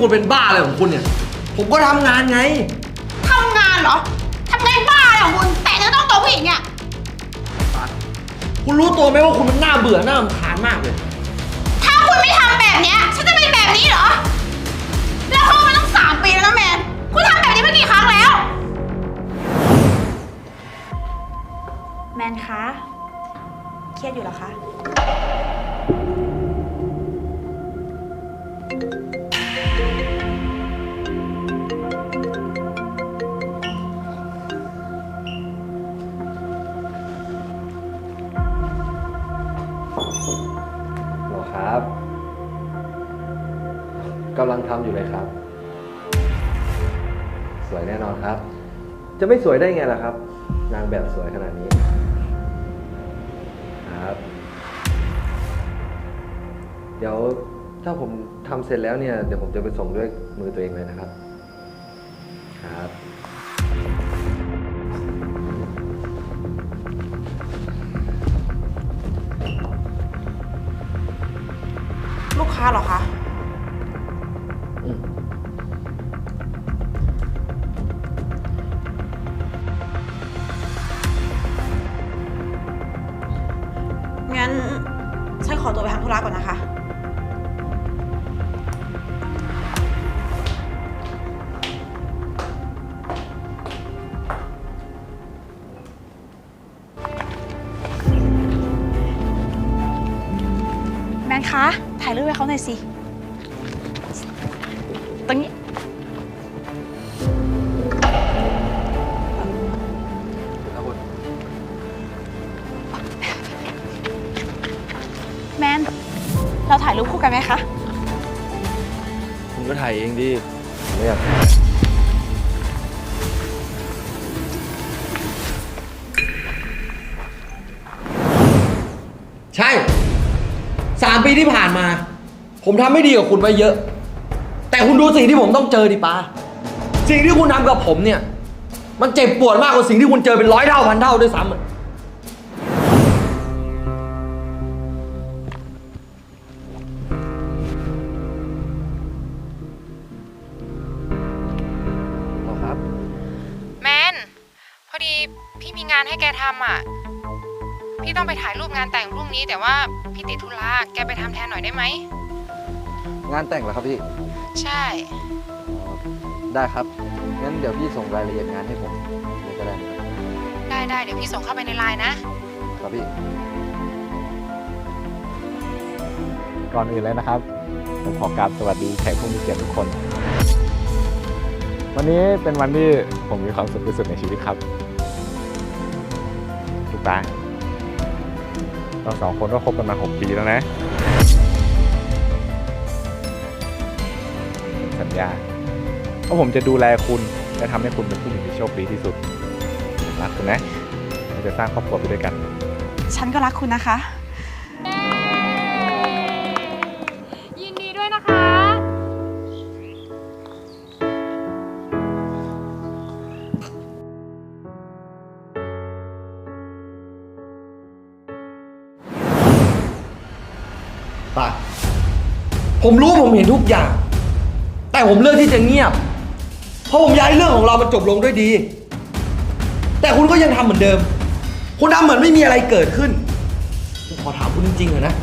นี่คุณเป็นบ้าอะไรของคุณเนี่ย ผมก็ทำงานไง ทำงานเหรอ ทำงานบ้าอะไรของคุณ แต่เนื้อต้องตัวผู้หญิงเนี่ยคุณรู้ตัวไหมว่าคุณมันน่าเบื่อน่ารำคาญมากเลย ถ้าคุณไม่ทำแบบเนี้ยฉันจะเป็นแบบนี้เหรอ แล้วเข้ามาตั้งสามปีแล้วนะแมน คุณทำแบบนี้มากี่ครั้งแล้ว แมนคะ เครียดอยู่เหรอคะ กำลังทำอยู่เลยครับ สวยแน่นอนครับ จะไม่สวยได้ไงล่ะครับ นางแบบสวยขนาดนี้ ครับ เดี๋ยวถ้าผมทำเสร็จแล้วเนี่ย เดี๋ยวผมจะไปส่งด้วยมือตัวเองเลยนะครับ ครับ ลูกค้าเหรอคะ งั้น ฉันขอตัวไปทำธุระก่อนนะคะ แมนคะ ถ่ายรูปให้เขาหน่อยสิตรงนี้ น เราถ่ายรูปคู่กันไหมคะ คุณก็ถ่ายเองดิไม่อยากใช่สามปีที่ผ่านมา ผมทำไม่ดีกับคุณไว้เยอะ แต่คุณดูสิ่งที่ผมต้องเจอดิปาสิ่งที่คุณทำกับผมเนี่ย มันเจ็บปวดมากกว่าสิ่งที่คุณเจอเป็นร้อยเท่าพันเท่าด้วยซ้ำอะ ดีพี่มีงานให้แกทำอะ พี่ต้องไปถ่ายรูปงานแต่งพรุ่งนี้ แต่ว่าพี่ติดธุระแกไปทำแทนหน่อยได้ไหม งานแต่งเหรอครับพี่ใช่ ได้ครับงั้นเดี๋ยวพี่ส่งรายละเอียดงานให้ผมเลยก็ได้นะครับได้ได้เดี๋ยวพี่ส่งเข้าไปในไลน์นะ ครับพี่ ก่อนอื่นเลยนะครับ ผมขอกราบสวัสดีแขกผู้มีเกียรติทุกคน วันนี้เป็นวันที่ผมมีความสุขที่สุดในชีวิตครับูกตาเราสองคนก็คบกันมา 6 ปีแล้วนะ สัญญาว่าผมจะดูแลคุณและทำให้คุณเป็นผู้หญิงที่โชคดีที่สุดรักคุณนะเราจะสร้างครอบครัวไปด้วยกัน ฉันก็รักคุณนะคะ ตาผมรู้ผมเห็นทุกอย่าง แต่ผมเลือกที่จะเงียบ เพราะผมอยากให้เรื่องของเรามันจบลงด้วยดี แต่คุณก็ยังทำเหมือนเดิม คุณทำเหมือนไม่มีอะไรเกิดขึ้นผมขอถามคุณจริงๆเถอะนะ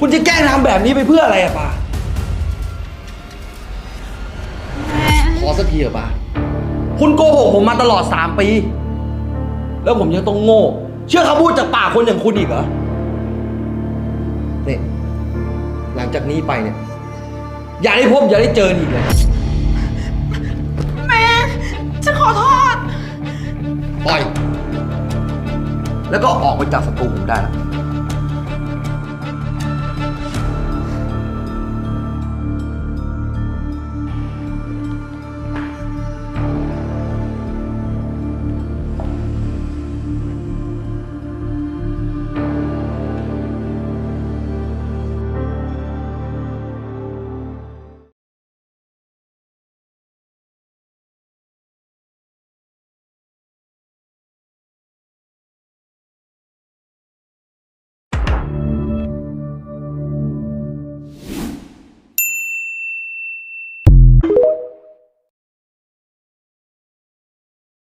คุณจะแกล้งทำแบบนี้ไปเพื่ออะไรอะปาขอสักทีเถอะปาคุณโกหกผมมาตลอดสามปี แล้วผมยังต้องโง่ เชื่อคำพูดจากปากคนอย่างคุณอีกเหรอนี่ หลังจากนี้ไปเนี่ย อย่าได้พบอย่าได้เจออีกเลยแมนฉันขอโทษ ปล่อย แล้วก็ออกไปจากสตูผมได้แล้ว